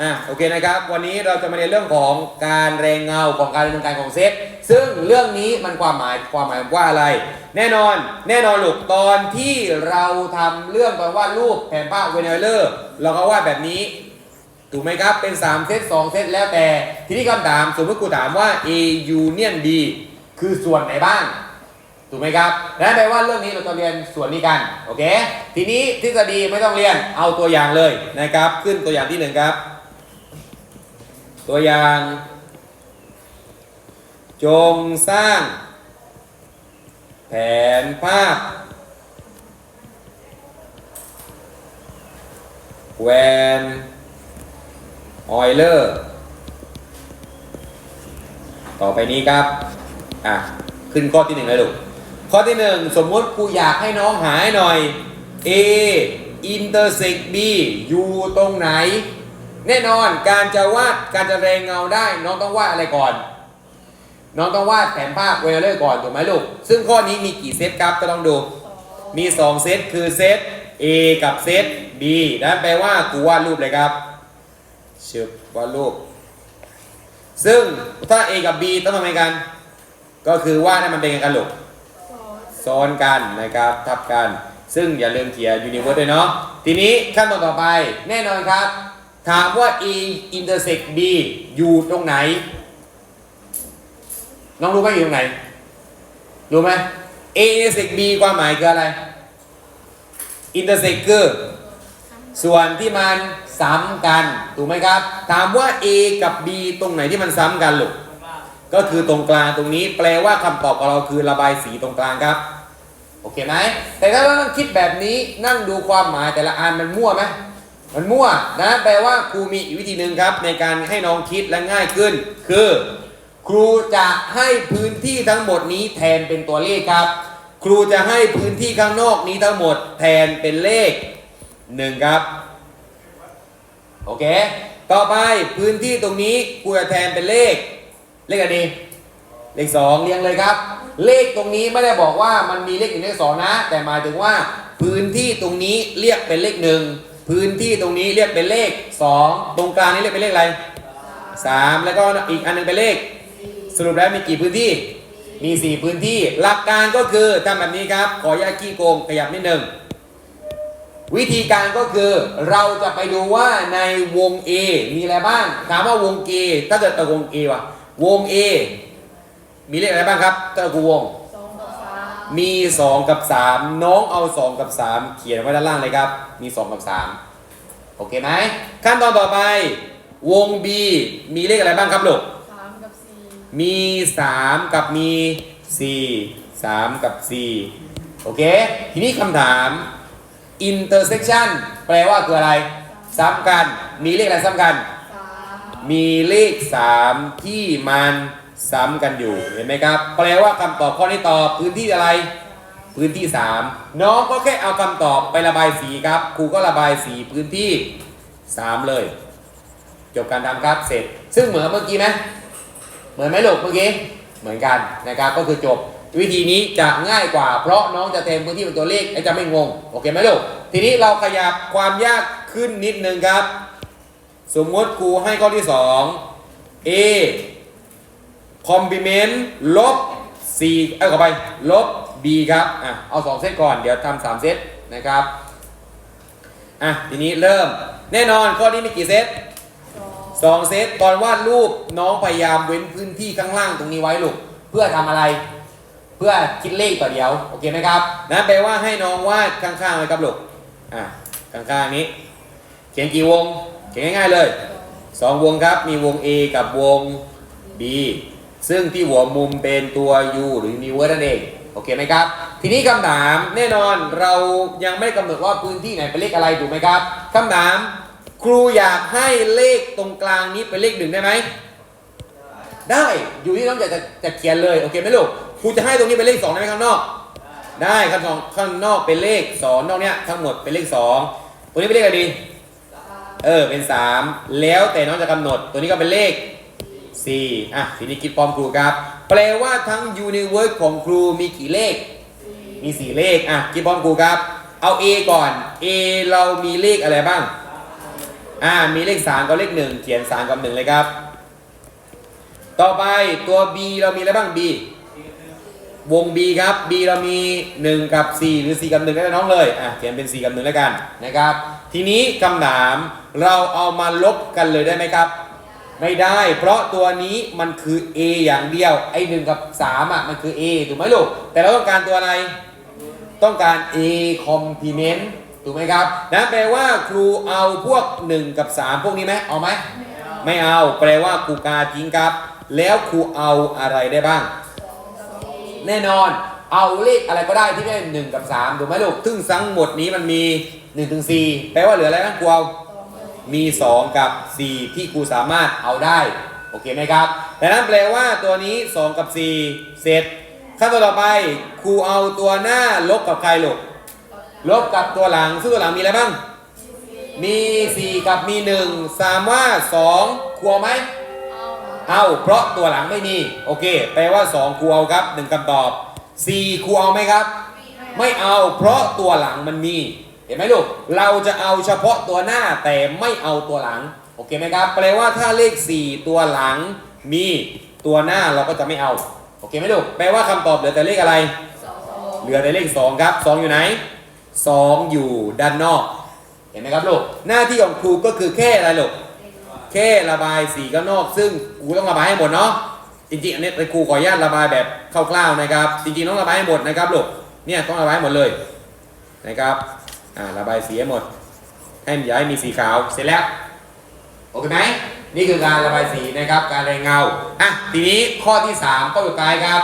อะโอเคนะครับ วันนี้เราจะมาเรียนเรื่องของการแรงเงาของการดำเนินการของเซตซึ่งเรื่องนี้มันความหมายความหมายว่าอะไร แน่นอนแน่นอนลูกตอนที่เราทำเรื่องตอนวาดรูปแผนภาพเวเนเลอร์เราก็วาดแบบนี้ ถูกไหมครับเป็น 3 เซต2 เซตแล้วแต่ ทีนี้คำถามสมมติกูถามว่า A union B คือส่วนไหนบ้างถูกไหมครับนั่นแปลว่าเรื่องนี้เราจะเรียนส่วนนี้กัน โอเค ทีนี้ทฤษฎีไม่ต้องเรียน เอาตัวอย่างเลยนะครับ ขึ้นตัวอย่างที่หนึ่งครับ ตัวอย่าง จงสร้าง แผนภาพ แวนออยเลอร์ ต่อไปนี้ครับ อะ ขึ้นข้อที่หนึ่งเลยลูก ข้อที่หนึ่งสมมติครูอยากให้น้องหายหน่อย A intersect B อยู่ตรงไหน แน่นอนการจะวาดการจะแรงเงาได้ น้องต้องวาดอะไรก่อน น้องต้องวาดแผนภาพเวลเลอร์ก่อนถูกไหมลูก ซึ่งข้อนี้มีกี่เซตครับก็ต้องดู มี 2 เซตคือเซต A กับเซต B นั่นแปลว่ากูวาดรูปเลยครับชึบวาดรูป ซึ่งถ้า A กับ B ต้องทำยังไงกัน ก็คือวาดให้มันเป็นกันลูกซ้อนกันนะครับทับกัน ซึ่งอย่าลืมเขียน universe ด้วยเนาะทีนี้ขั้นตอนต่อไปแน่นอนครับ ถามว่า e intersect b อยู่ตรงไหน น้องรู้ไหมอยู่ตรงไหน รู้ไหม a intersect b ความหมายคืออะไร intersect คือส่วนที่มันซ้ำกัน ถูกไหมครับ ถามว่า a กับ b ตรงไหนที่มันซ้ำกันลูกก็คือตรงกลางตรงนี้แปลว่าคำตอบของเราคือระบายสีตรงกลางครับ โอเคไหมแต่ถ้าเราคิดแบบนี้นั่งดูความหมายแต่ละอันมันมั่วไหม มันมั่วนะแปลว่าครูมีอีกวิธีหนึ่งครับ ในการให้น้องคิดและง่ายขึ้น คือ ครูจะให้พื้นที่ทั้งหมดนี้แทนเป็นตัวเลขครับ ครูจะให้พื้นที่ข้างนอกนี้ทั้งหมดแทนเป็นเลขหนึ่งครับโอเคต่อไปพื้นที่ตรงนี้ครูจะแทนเป็นเลข เลขอะไรดีเลขสองเรียงเลยครับ เลขตรงนี้ไม่ได้บอกว่ามันมีเลขหนึ่งเลขสองนะ แต่หมายถึงว่าพื้นที่ตรงนี้เรียกเป็นเลขหนึ่ง พื้นที่ตรงนี้เรียกเป็นเลขสองตรงกลางนี้เรียกเป็นเลขอะไรสามแล้วก็อีกอันหนึงเป็นเลข สรุปแล้วมีกี่พื้นที่ มี 4 พื้นที่ หลักการก็คือทำแบบนี้ครับ ขออนุญาตขี้โกงขยับนิดหนึ่ง วิธีการก็คือเราจะไปดูว่าในวง A มีอะไรบ้าง ถามว่าวง A ถ้าเกิดเอาวง A วะวง A มีเลขอะไรบ้างครับถ้ากูวง มมี 2 กับ 3 น้องเอา 2 กับ 3 เขียนไว้ด้านล่างเลยครับ มี 2 กับ 3 โอเคไหมขั้นตอนต่อไป วง B มีเลขอะไรบ้างครับลูกสามกับสี่มี 3 กับมี 4 3 กับ 4 โอเค ทีนี้คำถาม intersection แปลว่าคืออะไร ซ้ำกัน มีเลขอะไรซ้ำกัน สามมีเลข 3 ที่มัน ซ้ำกันอยู่เห็นไหมครับ แปลว่าคำตอบข้อนี้ตอบพื้นที่อะไร พื้นที่ 3 น้องก็แค่เอาคำตอบไประบายสีครับ ครูก็ระบายสีพื้นที่ 3 เลย จบการทำครับเสร็จ ซึ่งเหมือนเมื่อกี้ไหมเหมือนไหมลูกเมื่อกี้เหมือนกันนะครับก็คือจบวิธีนี้จะง่ายกว่า เพราะน้องจะเต็มพื้นที่เป็นตัวเลขไอ้จะไม่งงโอเคไหมลูกทีนี้เราขยับความยากขึ้นนิดนึงครับ สมมติครูให้ข้อที่ 2 A complement ลบ4เอ้ยขอไปลบ B ครับอะเอา 2 เซตก่อนเดี๋ยวทำ3เซตนะครับอะทีนี้เริ่มแน่นอนข้อนี้มีกี่เซตสองสองเซตตอนวาดรูปน้องพยายามเว้นพื้นที่ข้างล่างตรงนี้ไว้ลูกเพื่อทำอะไร เพื่อคิดเลขต่อเดียวโอเคไหมครับนั่นแปลว่าให้น้องวาดข้างๆไว้ครับลูกอะข้างๆนี้ เขียนกี่วงเขียนง่ายๆเลยสองสองวงครับมีวง A กับวง B ซึ่งที่หัวมุมเป็นตัว U หรือ universe นั่นเอง โอเคไหมครับ ทีนี้คำถามแน่นอนเรายังไม่กำหนดว่าพื้นที่ไหนเป็นเลขอะไรถูกไหมครับคำถาม ครูอยากให้เลขตรงกลางนี้เป็นเลขหนึ่งได้ไหมได้อยู่ที่น้องจะจะจะเขียนเลยโอเคไหมลูกครูจะให้ตรงนี้เป็นเลขสองได้ไหมข้างนอก ได้ข้างนอกข้างนอกเป็นเลขสองนอกเนี้ยทั้งหมดเป็นเลขสองตัวนี้เป็นเลขอะไรดีเออเป็น3แล้วแต่น้องจะกำหนดตัวนี้ก็เป็นเลข 4อะทีนี้คิดพร้อมครูครับ แปลว่าทั้ง universe ของครูมีกี่เลขสี่มี4เลข อะคิดพร้อมครูครับ เอา A ก่อน A เรามีเลขอะไรบ้าง อ่า มีเลขสามกับเลขหนึ่งเขียนสามกับหนึ่งเลยครับ ต่อไปตัว B เรามีอะไรบ้าง B วง B ครับ B เรามี 1 กับ 4 หรือ 4 กับ1ได้น้องเลย อะ เขียนเป็น 4 กับ 1 แล้วกันนะครับ ทีนี้คำถามเราเอามาลบกันเลยได้ไหมครับ ไม่ได้ เพราะตัวนี้มันคือ A อย่างเดียว ไอ้หนึ่งกับ3อะมันคือ A ถูกไหมลูก แต่เราต้องการตัวอะไร ต้องการ A complement ถูกไหมครับนะแปลว่าครูเอาพวก 1 กับ 3 พวกนี้ไหมเอาไหมไม่เอา แปลว่าครูกาทิ้งครับ แล้วครูเอาอะไรได้บ้าง แน่นอน เอาเลขอะไรก็ได้ที่ได้หนึ่งกับสามถูกไหมลูกซึ่งทั้งหมดนี้มันมี1นถึงสแปลว่าเหลืออะไรบ้างครูเอา มี 2 กับ 4 ที่ครูสามารถเอาได้ โอเคไหมครับดังนั้นแปลว่าตัวนี้ 2 กับ 4 เสร็จ ขั้นตอนต่อไปครูเอาตัวหน้าลบกับใครลูกลบกับตัวหลัง ซึ่งตัวหลังมีอะไรบ้าง มี 4 กับมี 1 สามว่า 2 ครูเอาไหมเอาเอาเพราะตัวหลังไม่มี โอเค แปลว่า 2 ครูเอาครับหนึ่งคำตอบ 4 ครูเอาไหมครับ ไม่เอาเพราะตัวหลังมันมี เห็นไหมลูก เราจะเอาเฉพาะตัวหน้าแต่ไม่เอาตัวหลัง โอเคไหมครับ แปลว่าถ้าเลข 4 ตัวหลังมีตัวหน้าเราก็จะไม่เอา โอเคไหมลูก แปลว่าคำตอบเหลือแต่เลขอะไรสองเหลือแต่เลข 2 ครับ 2 อยู่ไหน 2 อยู่ด้านนอก เห็นไหมครับลูก หน้าที่ของครูก็คือแค่อะไรลูก แค่ระบายสีข้างนอก ซึ่งครูต้องระบายให้หมดเนาะ จริงๆอันนี้ครูขออนุญาตระบายแบบคร่าวๆนะครับ จริงๆต้องระบายให้หมดนะครับลูก เนี่ยต้องระบายให้หมดเลยนะครับอ่า ระบายสีให้หมด ให้อย่าให้มีสีขาวเสร็จแล้ว โอเคไหมนี่คือการระบายสีนะครับ การแรงเงาอะทีนี้ข้อที่3ข้อสุดท้ายครับ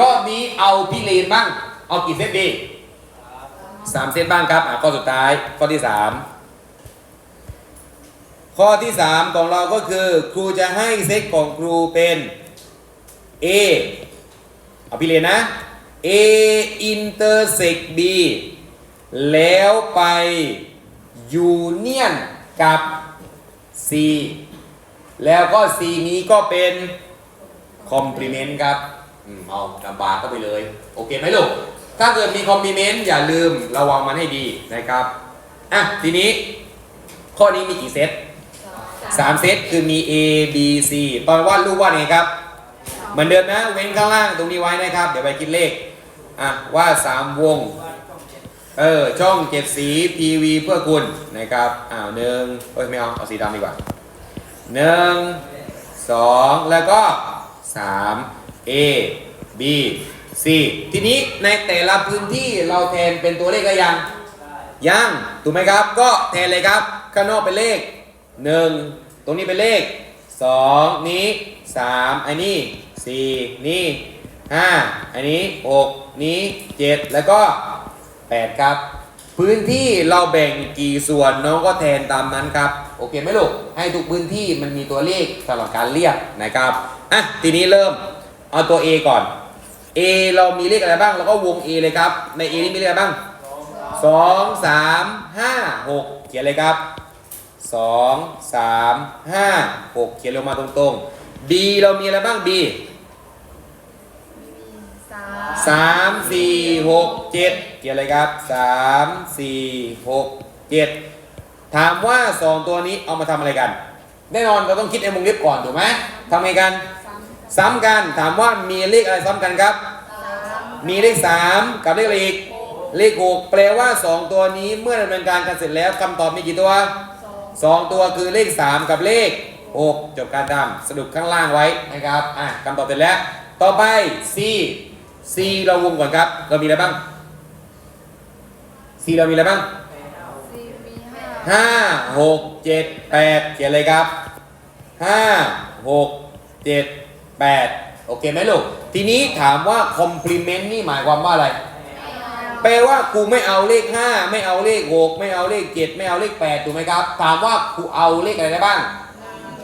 รอบนี้เอาพี่เลนบ้าง เอากี่เซตดีสามเซตบ้างครับอะข้อสุดท้ายข้อที่สามข้อที่3ของเราก็คือ ครูจะให้เซตของครูเป็น A เอาพี่เรียนนะ A intersect B แล้วไป union กับ C แล้วก็ C นี้ก็เป็น complement ครับอืมเอาลำบากก็ไปเลย โอเคไหมลูก ถ้าเกิดมี complement อย่าลืมระวังมันให้ดีนะครับ อะ ทีนี้ ข้อนี้มีกี่เซตสามเซตคือมี A B C ตอนวาดรูปวาดไงครับ เหมือนเดิมนะ เว้นข้างล่างตรงนี้ไว้นะครับ เดี๋ยวไปคิดเลข อะวาดสามวง เออช่องเจ็ดสี PV เพื่อคุณนะครับอ้าวหนึ่งเอ้ยไม่เอาเอาสีดำดีกว่าหนึ่งสองแล้วก็สาม A B C ทีนี้ในแต่ละพื้นที่เราแทนเป็นตัวเลขก็ยังยังถูกไหมครับ ก็แทนเลยครับ ข้างนอกเป็นเลข 1 ตรงนี้เป็นเลข 2 นี้ 3 อันนี้ 4 นี่ 5 อันนี้ 6 นี้ 7 แล้วก็ 8 ครับ พื้นที่เราแบ่งกี่ส่วนน้องก็แทนตามนั้นครับ โอเคไหมลูก ให้ทุกพื้นที่มันมีตัวเลขสำหรับการเรียกนะครับ อะ ทีนี้เริ่ม เอาตัว A ก่อน A เรามีเลขอะไรบ้างเราก็วง A เลยครับ ใน A นี่มีเลขอะไรบ้างสองสามห้าหกเขียนเลยครับสองสามห้าหกเขียนลงมาตรงๆ B เรามีอะไรบ้าง B สามสี่หกเจ็ดเขียนเลยครับสามสี่หกเจ็ดถามว่าสองตัวนี้เอามาทำอะไรกัน แน่นอนเราต้องคิดในวงเล็บก่อนถูกไหมทำไงกัน ซ้ำกันถามว่ามีเลขอะไรซ้ำกันครับ มีเลข3กับเลขอะไรอีกเลข6แปลว่า2ตัวนี้เมื่อดำเนินการกันเสร็จแล้วคำตอบมีกี่ตัวสอง2ตัวคือเลข3กับเลข6จบการทำสรุปข้างล่างไว้นะครับอะคำตอบเสร็จแล้ว ต่อไป C C เราวงก่อนครับ เรามีอะไรบ้าง C เรามีอะไรบ้างสี่มีห้า5 6 7 8เขียนเลยครับ5 6 7 8โอเคไหมลูก ทีนี้ถามว่า complement นี่หมายความว่าอะไร แปลว่าครูไม่เอาเลข 5 ไม่เอาเลข6ไม่เอาเลข 7 ไม่เอาเลข 8 ถูกไหมครับ ถามว่าครูเอาเลขอะไรได้บ้าง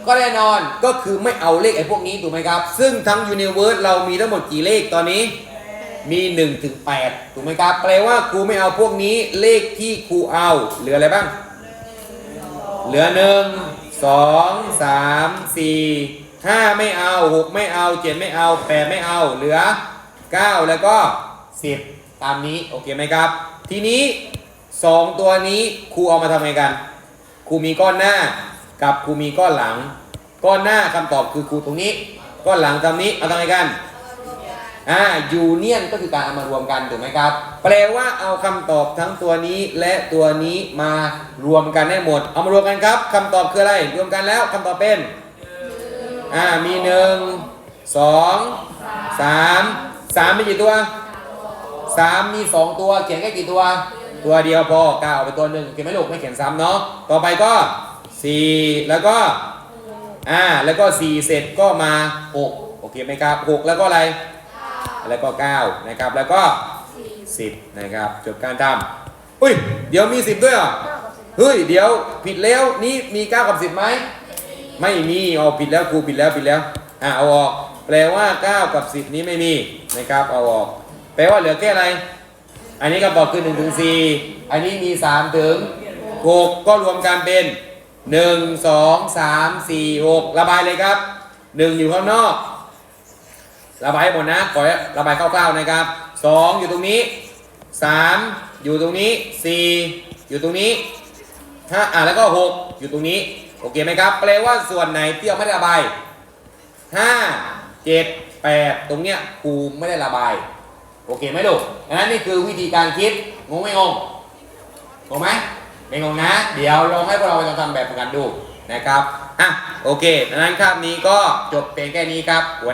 ก็แน่นอนก็คือไม่เอาเลขไอ้พวกนี้ถูกไหมครับ ซึ่งทั้ง Universe เรามีทั้งหมดกี่เลขตอนนี้ มี1ถึง8ถูกไหมครับ แปลว่าครูไม่เอาพวกนี้ เลขที่ครูเอา เหลืออะไรบ้าง เหลือ 1 2 3 4 5 ไม่เอา 6 ไม่เอา 7 ไม่เอา 8 ไม่เอา เหลือ 9 แล้วก็ 10 ตามนี้ โอเคไหมครับ ทีนี้ 2 ตัวนี้ครูเอามาทำไงกัน ครูมีก้อนหน้า กับครูมีก้อนหลัง ก้อนหน้าคำตอบคือครูตรงนี้ ก้อนหลังตรงนี้เอาทำไงกัน อ่ายูเนียนก็คือการเอามารวมกันถูกไหมครับ แปลว่าเอาคำตอบทั้งตัวนี้และตัวนี้มารวมกันให้หมด เอามารวมกันครับคำตอบคืออะไร รวมกันแล้วคำตอบเป็นอ่ามีหนึ่งสองสามสามมีกี่ตัวสามมีสองตัว เขียนแค่กี่ตัว ตัวเดียวพอก้าเอาไปตัวหนึ่งเขียนไม่ลูกไม่เขียนซ้ำเนาะต่อไปก็สี่แล้วก็อ่าแล้วก็สี่เสร็จก็มาหกโอเคไหมครับหกแล้วก็อะไร แล้วก็เก้านะครับแล้วก็สิบนะครับจบการทำอุ้ยเดี๋ยวมีสิบด้วยเหรอเฮ้ยเดี๋ยวผิดแล้วนี่มีเก้ากับสิบไหมไม่มีเอาผิดแล้วครูผิดแล้วผิดแล้วอะเอาออกแปลว่า 9 กับ 10 นี้ไม่มีนะครับเอาออก แปลว่าเหลือแค่อะไร อันนี้ก็บอกคือ1ถึง4อันนี้มี3ถึง6ก็รวมกันเป็น1 2 3 4 6 ระบายเลยครับ 1 อยู่ข้างนอก ระบายให้หมดนะขอระบายคร่าวๆนะครับ 2 อยู่ตรงนี้ 3 อยู่ตรงนี้ 4 อยู่ตรงนี้ห้าอะแล้วก็หกอยู่ตรงนี้ โอเคไหมครับแปลว่าส่วนไหนที่เราไม่ได้ระบายห้าเจ็ดแปดตรงเนี้ยครูไม่ได้ระบาย โอเคไหมลูกอันนั้นนี่คือวิธีการคิดงงไม่งงงงไหมไม่งงนะ เดี๋ยวลองให้พวกเราไปลองทำแบบฝึกหัดดูนะครับอะโอเคดังนั้นคาบนี้ก็จบเพียงแค่นี้ครับหัวหน้า